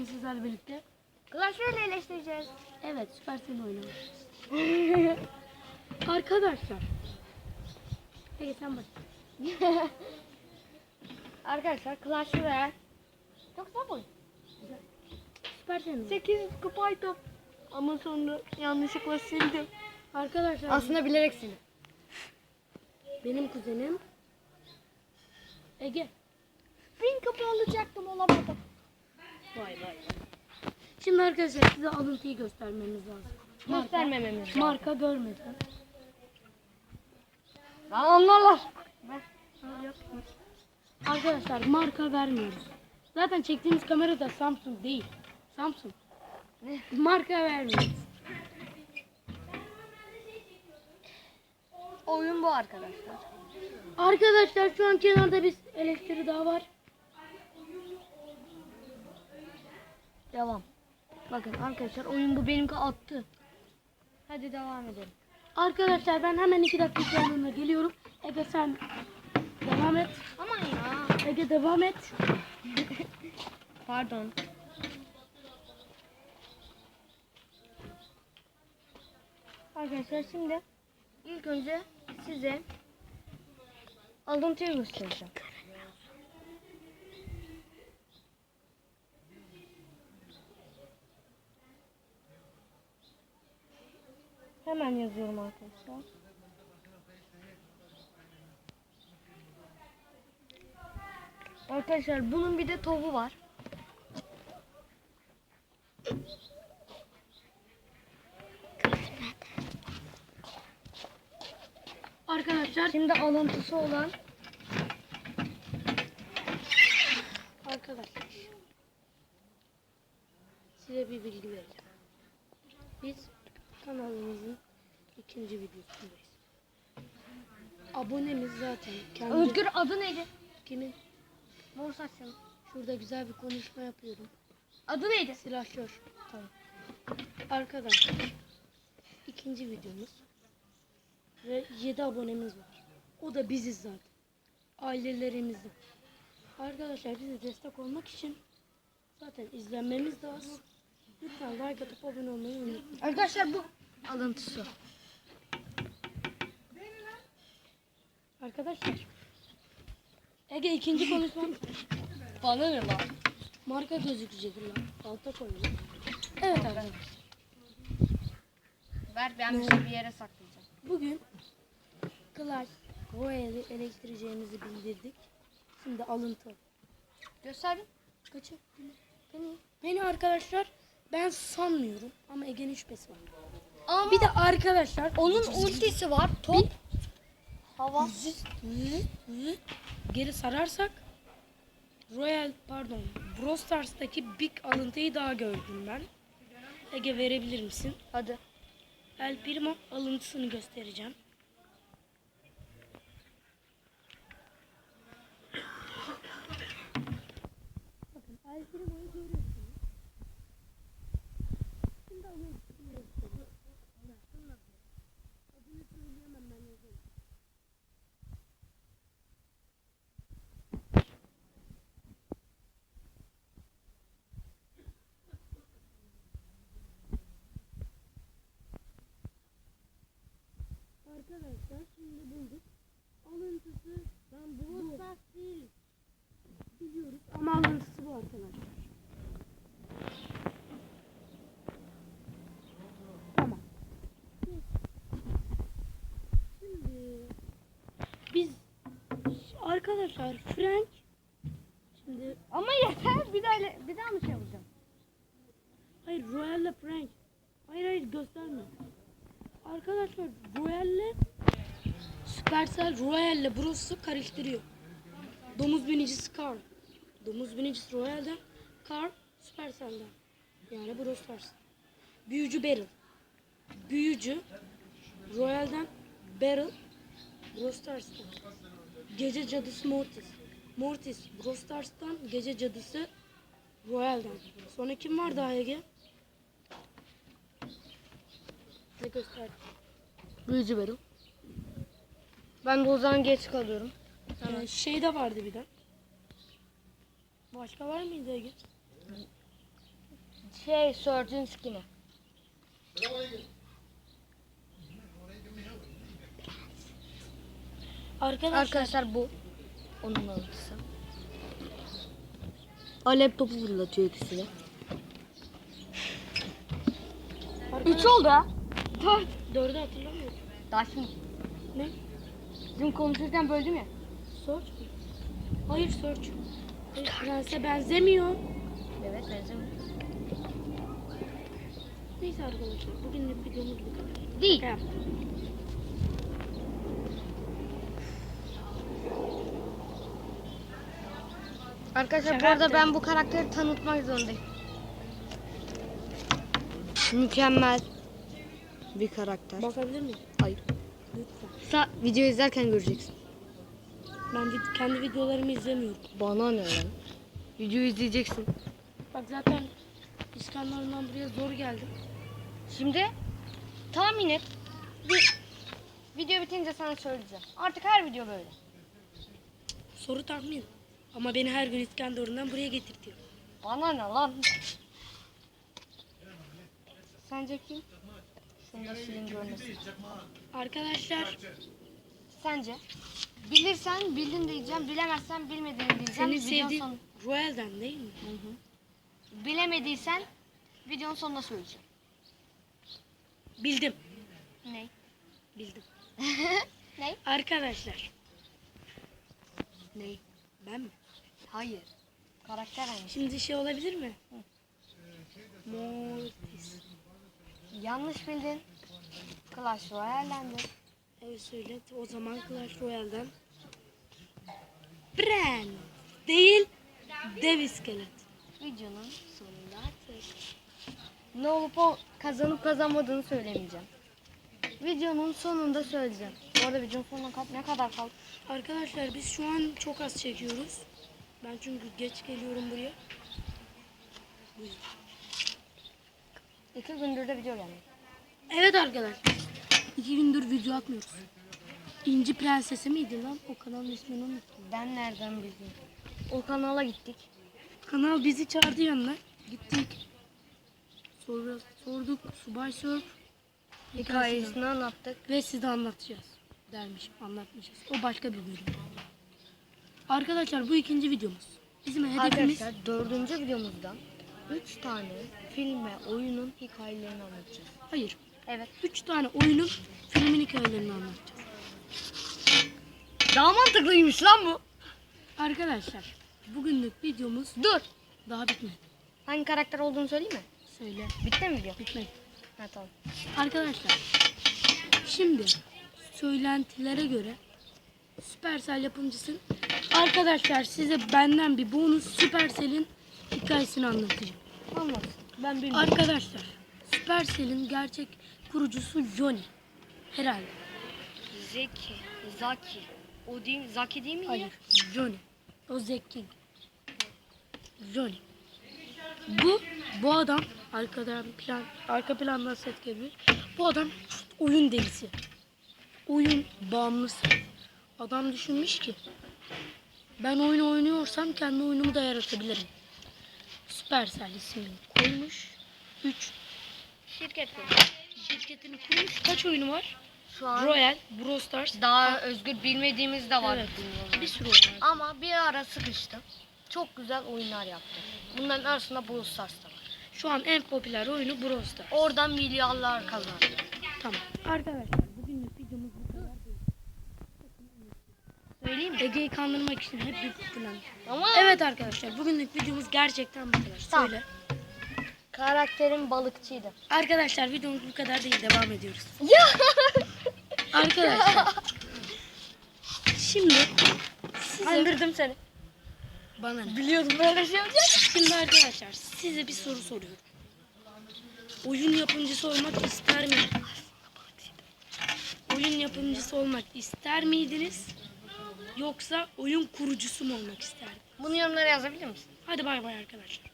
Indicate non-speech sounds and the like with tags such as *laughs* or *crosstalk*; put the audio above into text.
bugün sizlerle birlikte. Clash Royale eleştireceğiz. Evet Supercell oynamış. *laughs* Arkadaşlar. Peki sen bak. *laughs* Arkadaşlar Clash Royale. Çok güzel oyun. Supercell. 8 kupaydı. Ama sonra yanlışlıkla sildim. Arkadaşlar Aslında bilerek sildim. benim kuzenim Ege. 1000 kupa alacaktım olamadım. Vay vay. Şimdi arkadaşlar size alıntıyı göstermemiz lazım. Marka- Göstermememiz lazım. Marka görmeden. Lan anlarlar. Arkadaşlar marka vermiyoruz. Zaten çektiğimiz kamera da Samsung değil. Samsung. Marka vermiyoruz. Oyun bu arkadaşlar. Arkadaşlar şu an kenarda bir eleştiri daha var. Devam. Bakın arkadaşlar oyun bu benimki attı. Hadi devam edelim. Arkadaşlar ben hemen iki dakika sonuna geliyorum. Ege sen devam et. Aman ya. Ege devam et. *laughs* Pardon. Arkadaşlar şimdi ilk önce size alıntıyı göstereceğim. Hemen yazıyorum arkadaşlar. Arkadaşlar bunun bir de tovu var. Arkadaşlar Şimdi alıntısı olan Arkadaşlar size bir bilgi vereceğim. Biz kanalımızın ikinci videosundayız. Abonemiz zaten kendi Özgür adı neydi? kimin? Mor saçlı. Şurada güzel bir konuşma yapıyorum. Adı neydi? Silahşör. Tamam. Arkadaşlar ikinci videomuz ve 7 abonemiz var. O da biziz zaten. Ailelerimizin. Arkadaşlar bize destek olmak için zaten izlenmemiz de az. Lütfen like atıp abone olmayı unutmayın. Arkadaşlar bu alıntısı. Arkadaşlar Ege ikinci konuşmam *laughs* Bana ne lan? marka gözükecek lan. Alta koyuyor. Evet arkadaşlar. Ver ben bir şey bir yere saklayacağım. Bugün Clash Royale'i eleştireceğimizi bildirdik. Şimdi alıntı. Göster. Kaçı? Beni. Beni arkadaşlar ben sanmıyorum ama Ege'nin şüphesi var. Ama Bir de arkadaşlar onun ultisi var. Top. Hava. zıt, zıt, zıt geri sararsak Royal pardon Brawl Stars'taki Big alıntıyı daha gördüm ben. Ege verebilir misin? Hadi. El Primo alıntısını göstereceğim. Bakın El Primo'yu Arkadaşlar şimdi bulduk. Alıntısı ben bu değil. Biliyoruz ama alıntısı bu arkadaşlar. Tamam. Şimdi biz arkadaşlar Frank şimdi Ama yeter. Bir daha bir daha mı şey yapacağım? hayır Royal'le Frank hayır hayır gösterme. Arkadaşlar Royal'le Supercell Royal'le Bros'u karıştırıyor. Domuz binicisi Carl. Domuz binicisi Royal'den, Carl Supercell'den. Yani Brawl Stars. Büyücü Beryl. Büyücü Royal'den Beryl Brawl Stars'tan. Gece cadısı Mortis. Mortis Brawl Stars'tan, gece cadısı Royal'den. Sonra kim var daha Ege? Ne göster? Büyücü Beryl. Ben de o zaman geç kalıyorum. Ee, şey de vardı bir de. Başka var mıydı Ege? Şey Surgeon skin'i. Arkadaşlar, Arkadaşlar bu. Onun altısı. Alev topu fırlatıyor ikisini. Üç oldu ha. Dört. dördü hatırlamıyorum. Daha şimdi. Ne? Dün konuşurken böldüm ya. Search mi? Hayır search. Hayır, Prense benzemiyor. Evet benzemiyor. Neyse arkadaşlar bugünlük videomuz bu kadar. Değil. Tamam. Arkadaşlar bu Şaka arada ben bu karakteri tanıtmak zorundayım. Mükemmel bir karakter. Bakabilir miyim? Hayır. Lütfen. Sa video izlerken göreceksin. Ben vid- kendi videolarımı izlemiyorum. Bana ne lan? Video izleyeceksin. Bak zaten İskenderun'dan buraya zor geldim. Şimdi tahmin et. Bir video bitince sana söyleyeceğim. Artık her video böyle. Soru tahmin. Ama beni her gün İskenderun'dan buraya getirtiyor. Bana ne lan? Sence kim? Şunu da silin görmesin. Arkadaşlar Sence? Bilirsen bildin diyeceğim, bilemezsen bilmediğini diyeceğim. senin Videonun sevdiğin sonu- Royal'den değil mi? Hı hı. Bilemediysen videonun sonunda söyleyeceğim. Bildim. Ne? Bildim. *laughs* ne? Arkadaşlar Ne? ben mi? Hayır. Karakter aynı. Şimdi şey olabilir mi? Mortis. Yanlış bildin. Clash Royale'lendi. Evet söyle. O zaman Clash Royale'den Bren değil Dev iskelet. Videonun sonunda artık. Ne olup o kazanıp kazanmadığını söylemeyeceğim. Videonun sonunda söyleyeceğim. Bu arada videonun sonuna ka- ne kadar kaldı? Arkadaşlar biz şu an çok az çekiyoruz. Ben çünkü geç geliyorum buraya. İki gündür de video gelmiyor. Evet arkadaşlar. İki gündür video atmıyoruz. İnci Prensesi miydi lan? O kanalın ismini unuttum. Ben nereden bileyim? O kanala gittik. Kanal bizi çağırdı yanına. Gittik. Sonra sorduk. Subay Surf. Hikayesini anlattık. Ve size anlatacağız. Dermişim. Anlatmayacağız. O başka bir bölüm. Arkadaşlar bu ikinci videomuz. Bizim hedefimiz Arkadaşlar dördüncü videomuzda üç tane film ve oyunun hikayelerini anlatacağız. hayır. Evet. Üç tane oyunun filmin hikayelerini anlatacağız. Daha mantıklıymış lan bu. Arkadaşlar bugünlük videomuz Dur. daha bitmedi. Hangi karakter olduğunu söyleyeyim mi? Söyle. Bitti mi video? Bitmedi. Ha tamam. Arkadaşlar şimdi söylentilere göre Supercell yapımcısın. Arkadaşlar size benden bir bonus Supercell'in hikayesini anlatacağım. Anlat. Ben bilmiyorum. Arkadaşlar Supercell'in gerçek kurucusu Johnny. Herhalde. Zeki. Zaki. O değil Zaki değil mi Hayır. Johnny. O King. Johnny. Bu bu adam arkadan plan arka plandan set gibi. Bu adam oyun delisi. Oyun bağımlısı. Adam düşünmüş ki ben oyun oynuyorsam kendi oyunumu da yaratabilirim. Supercell ismini. 3 Şirket şirketini kurmuş. Kaç oyunu var? Şu an Royal, Brawl Stars. daha özgür bilmediğimiz de var. Evet. Bir sürü oyun var. Ama bir ara sıkıştı. Çok güzel oyunlar yaptı. Bunların arasında Brawl Stars da var. Şu an en popüler oyunu Brawl Stars. Oradan milyarlar kazandı. Tamam. Arkadaşlar bugünlük videomuz bu kadar. Söyleyeyim mi? Ege'yi kandırmak için hep bir plan. Ama Evet arkadaşlar bugünlük videomuz gerçekten bu kadar. Tamam. Söyle. Karakterim balıkçıydı. Arkadaşlar videomuz bu kadar değil. Devam ediyoruz. Ya! Arkadaşlar. *laughs* Şimdi size Kandırdım seni. bana ne? Biliyordum böyle şey olacak. Şimdi arkadaşlar size bir soru soruyorum. Oyun yapımcısı olmak ister miydiniz? Oyun yapımcısı olmak ister miydiniz? Yoksa oyun kurucusu mu olmak isterdiniz? Bunu yorumlara yazabilir misin? Hadi bay bay arkadaşlar.